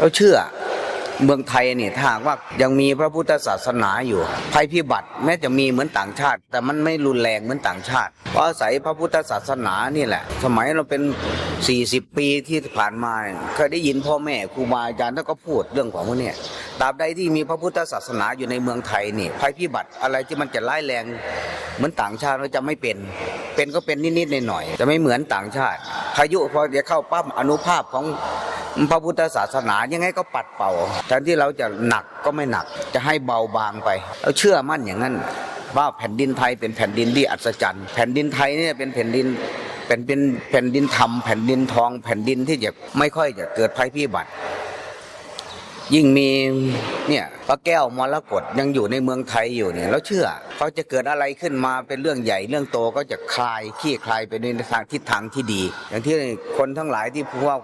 เราเชื่อเมืองไทยนี่ถ้าว่ายังมีพระพุทธศาสนาอยู่ ภัยพิบัติแม้จะมีเหมือนต่างชาติ แต่มันไม่รุนแรงเหมือนต่างชาติ เพราะอาศัยพระพุทธศาสนานี่แหละ สมัยเราเป็น 40 ปีที่ผ่านมาเคยได้ยินพ่อแม่ครูบาอาจารย์ท่านก็พูดเรื่องของพวกนี้ตราบใดที่มีพระพุทธศาสนาอยู่ในเมืองไทยนี่ ภัยพิบัติอะไรที่มันจะร้ายแรง เหมือนต่างชาติเราจะไม่เป็น เป็นก็เป็นนิดๆหน่อยๆจะไม่เหมือนต่างชาติพายุพอจะเข้าปั๊มอนุภาพของ พระพุทธศาสนายังไงก็ปัดเป่าแทนที่เราจะหนักก็ไม่หนัก จะให้เบาบางไปเราเชื่อมั่นอย่างนั้น ว่าแผ่นดินไทยเป็นแผ่นดินที่อัศจรรย์ แผ่นดินไทยเนี่ยเป็นแผ่นดินเป็นเป็นแผ่นดินธรรมแผ่นดินทอง แผ่นดินที่จะไม่ค่อยจะเกิดภัยพิบัติยิ่งมีเนี่ยพระแก้วมรกตยังอยู่ในเมืองไทยอยู่เนี่ยแล้วเชื่อเขาจะเกิดอะไรขึ้นมาเป็นเรื่องใหญ่เรื่องโตก็จะคลายขี้คลายไปในทางทิศทางที่ดี อย่างที่คนทั้งหลายที่พูดว่า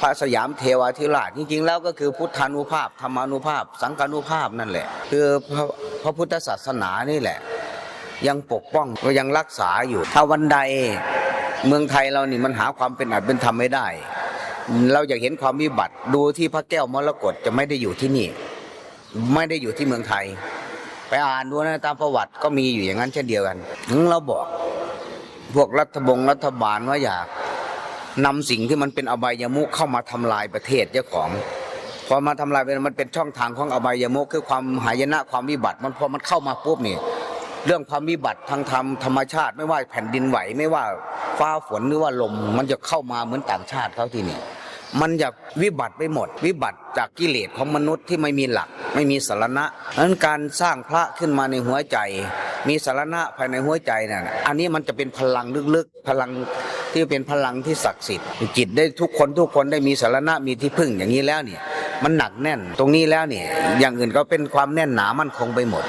พระสยามเทวาธิราชจริงๆ แล้วก็คือพุทธานุภาพธรรมานุภาพ สังฆานุภาพนั่นแหละ คือพระพระพุทธศาสนานี่แหละ ยังปกป้องก็ยังรักษาอยู่ถ้าวันใดเมืองไทยเรานี่มันหาความเป็นอัตเป็นธรรมไม่ได้ เราอยากเห็นความวิบัติดูที่พระแก้วมรกตจะไม่ได้อยู่ที่นี่ ไม่ได้อยู่ที่เมืองไทย ไปอ่านดูนะตามประวัติก็มีอยู่อย่างนั้นเช่นเดียวกันถึงเราบอกพวกรัฐบงรัฐบาลว่าอยาก นำสิ่งที่มันเป็นอบายมุขเข้ามาทำลายประเทศเจ้าของพอมาทำลายไปมันเป็นช่องทางของอบายมุขคือความหายนะความวิบัติ มันพอมันเข้ามาปุ๊บนี่เรื่องความวิบัติทางธรรมธรรมชาติ ไม่ว่าแผ่นดินไหวไม่ว่าฟ้าฝนหรือว่าลม มันจะเข้ามาเหมือนต่างชาติเขาที่นี่มันจะวิบัติไปหมด วิบัติจากกิเลสของมนุษย์ที่ไม่มีหลัก ไม่มีสารณะนั้นการสร้างพระขึ้นมาในหัวใจ มีสารณะภายในหัวใจนั่นน่ะอันนี้มันจะเป็นพลังลึกๆ พลัง ที่เป็นพลังที่ศักดิ์สิทธิ์จิตได้ทุกคนทุกคนได้มีสารณะมีที่พึ่งอย่างนี้แล้วเนี่ยมันหนักแน่นตรงนี้แล้วเนี่ยอย่างอื่นก็เป็นความแน่นหนามั่นคงไปหมด